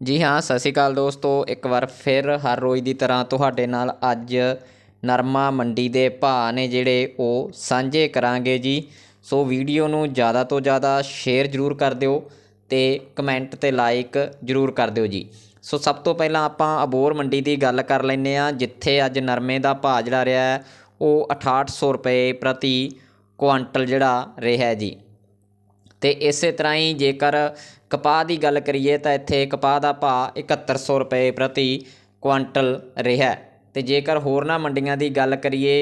ਜੀ ਹਾਂ ਸਤਿ ਸ਼੍ਰੀ ਅਕਾਲ ਦੋਸਤੋ। ਇੱਕ ਵਾਰ ਫਿਰ ਹਰ ਰੋਜ਼ ਦੀ ਤਰ੍ਹਾਂ ਤੁਹਾਡੇ ਨਾਲ ਅੱਜ ਨਰਮਾ ਮੰਡੀ ਦੇ ਭਾਅ ਨੇ ਜਿਹੜੇ ਉਹ ਸਾਂਝੇ ਕਰਾਂਗੇ ਜੀ। ਸੋ ਵੀਡੀਓ ਨੂੰ ਜ਼ਿਆਦਾ ਤੋਂ ਜ਼ਿਆਦਾ ਸ਼ੇਅਰ ਜ਼ਰੂਰ ਕਰ ਦਿਓ ਤੇ ਕਮੈਂਟ ਤੇ ਲਾਈਕ ਜ਼ਰੂਰ ਕਰ ਦਿਓ ਜੀ। ਸੋ ਸਭ ਤੋਂ ਪਹਿਲਾਂ ਆਪਾਂ ਅਬੋਰ ਮੰਡੀ ਦੀ ਗੱਲ ਕਰ ਲੈਂਦੇ ਆ ਜਿੱਥੇ ਅੱਜ ਨਰਮੇ ਦਾ ਭਾਅ ਜਿਹੜਾ ਰਿਹਾ ਹੈ, ਉਹ 6800 ਰੁਪਏ ਪ੍ਰਤੀ ਕੁਆਂਟਲ ਜਿਹੜਾ ਰਿਹਾ ਜੀ। ਅਤੇ ਇਸੇ ਤਰ੍ਹਾਂ ਹੀ ਜੇਕਰ ਕਪਾਹ ਦੀ ਗੱਲ ਕਰੀਏ ਤਾਂ ਇੱਥੇ ਕਪਾਹ ਦਾ ਭਾਅ 7100 ਰੁਪਏ ਪ੍ਰਤੀ ਕੁਆਂਟਲ ਰਿਹਾ ਅਤੇ ਜੇਕਰ ਹੋਰਨਾਂ ਮੰਡੀਆਂ ਦੀ ਗੱਲ ਕਰੀਏ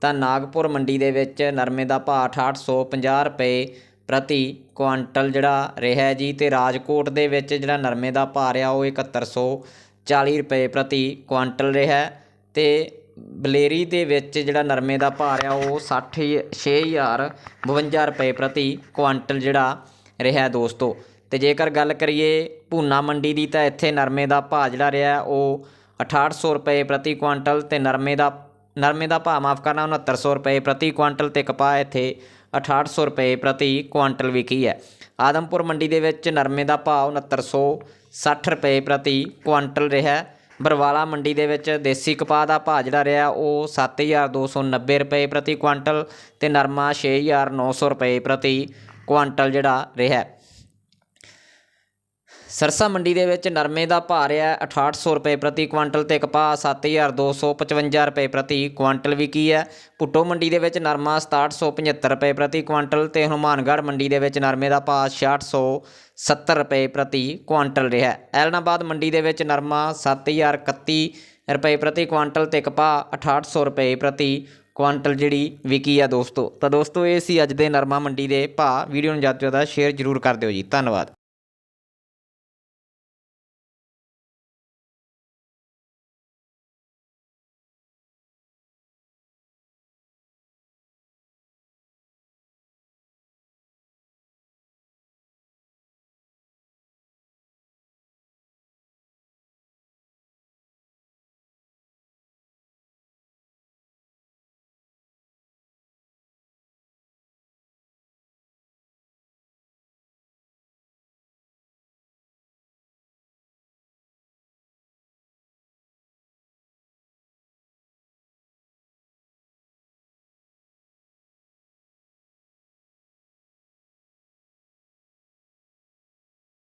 ਤਾਂ ਨਾਗਪੁਰ ਮੰਡੀ ਦੇ ਵਿੱਚ ਨਰਮੇ ਦਾ ਭਾਅ 6850 ਰੁਪਏ ਪ੍ਰਤੀ ਕੁਆਂਟਲ ਜਿਹੜਾ ਰਿਹਾ ਜੀ। ਅਤੇ ਰਾਜਕੋਟ ਦੇ ਵਿੱਚ ਜਿਹੜਾ ਨਰਮੇ ਦਾ ਭਾਅ ਰਿਹਾ ਉਹ 7140 ਰੁਪਏ ਪ੍ਰਤੀ ਕੁਆਂਟਲ ਰਿਹਾ ਅਤੇ ਬਲੇਰੀ ਦੇ ਵਿੱਚ ਜਿਹੜਾ ਨਰਮੇ ਦਾ ਭਾਅ ਰਿਹਾ ਉਹ 60 6052 ਰੁਪਏ ਪ੍ਰਤੀ ਕੁਆਂਟਲ ਜਿਹੜਾ ਰਿਹਾ ਦੋਸਤੋ। ਤੇ ਜੇਕਰ ਗੱਲ ਕਰੀਏ ਭੂਨਾ ਮੰਡੀ ਦੀ ਤਾਂ ਇੱਥੇ ਨਰਮੇ ਦਾ ਭਾਅ ਜਿਹੜਾ ਰਿਹਾ ਉਹ 6800 ਰੁਪਏ ਪ੍ਰਤੀ ਕੁਆਂਟਲ ਤੇ ਨਰਮੇ ਦਾ ਨਰਮੇ ਦਾ ਭਾਅ ਮਾਫ ਕਰਨਾ 6900 ਰੁਪਏ ਪ੍ਰਤੀ ਕੁਆਂਟਲ ਤੇ ਕਪਾਹ ਇੱਥੇ 6800 ਰੁਪਏ ਪ੍ਰਤੀ ਕੁਆਂਟਲ ਵਿਕੀ ਹੈ। ਆਦਮਪੁਰ ਮੰਡੀ ਦੇ ਵਿੱਚ ਨਰਮੇ ਦਾ ਭਾਅ 6960 ਰੁਪਏ ਪ੍ਰਤੀ ਕੁਆਂਟਲ ਰਿਹਾ ਬਰਵਾਲਾ ਮੰਡੀ ਦੇ ਵਿੱਚ ਦੇਸੀ ਕਪਾਹ ਦਾ ਭਾਅ ਜਿਹੜਾ ਰਿਹਾ ਉਹ 7290 ਰੁਪਏ ਪ੍ਰਤੀ ਕੁਆਂਟਲ ਤੇ ਨਰਮਾ 6900 ਰੁਪਏ ਪ੍ਰਤੀ ਕੁਆਂਟਲ ਜਿਹੜਾ ਰਿਹਾ। ਸਰਸਾ ਮੰਡੀ ਦੇ ਵਿੱਚ ਨਰਮੇ ਦਾ ਭਾਅ ਰਿਹਾ ਹੈ। 6800 ਰੁਪਏ ਪ੍ਰਤੀ ਕੁਆਂਟਲ ਤੇ ਕਪਾਹ 7255 ਰੁਪਏ ਪ੍ਰਤੀ ਕੁਆਂਟਲ ਵਿਕੀ ਹੈ। ਪੁੱਟੋ ਮੰਡੀ ਦੇ ਵਿੱਚ ਨਰਮਾ 6775 ਰੁਪਏ ਪ੍ਰਤੀ ਕੁਆਂਟਲ ਤੇ ਹਨੂਮਾਨਗੜ੍ਹ ਮੰਡੀ ਦੇ ਵਿੱਚ ਨਰਮੇ ਦਾ ਭਾਅ 6670 ਰੁਪਏ ਪ੍ਰਤੀ ਕੁਆਂਟਲ ਰਿਹਾ ਹੈ। ਐਲਨਾਬਾਦ ਮੰਡੀ ਦੇ ਵਿੱਚ ਨਰਮਾ 7031 ਰੁਪਏ ਪ੍ਰਤੀ ਕੁਆਂਟਲ ਤੇ ਕਪਾਹ 6800 ਰੁਪਏ ਪ੍ਰਤੀ ਕੁਆਂਟਲ ਜਿਹੜੀ ਵਿਕੀ ਆ ਦੋਸਤੋ। ਤਾਂ ਦੋਸਤੋ, ਇਹ ਸੀ ਅੱਜ ਦੇ ਨਰਮਾ ਮੰਡੀ ਦੇ ਭਾਅ। ਵੀਡੀਓ ਨੂੰ ਜ਼ਿਆਦਾ ਤੋਂ ਜ਼ਿਆਦਾ ਸ਼ੇਅਰ ਜ਼ਰੂਰ ਕਰ ਦਿਓ ਜੀ। ਧੰਨਵਾਦ।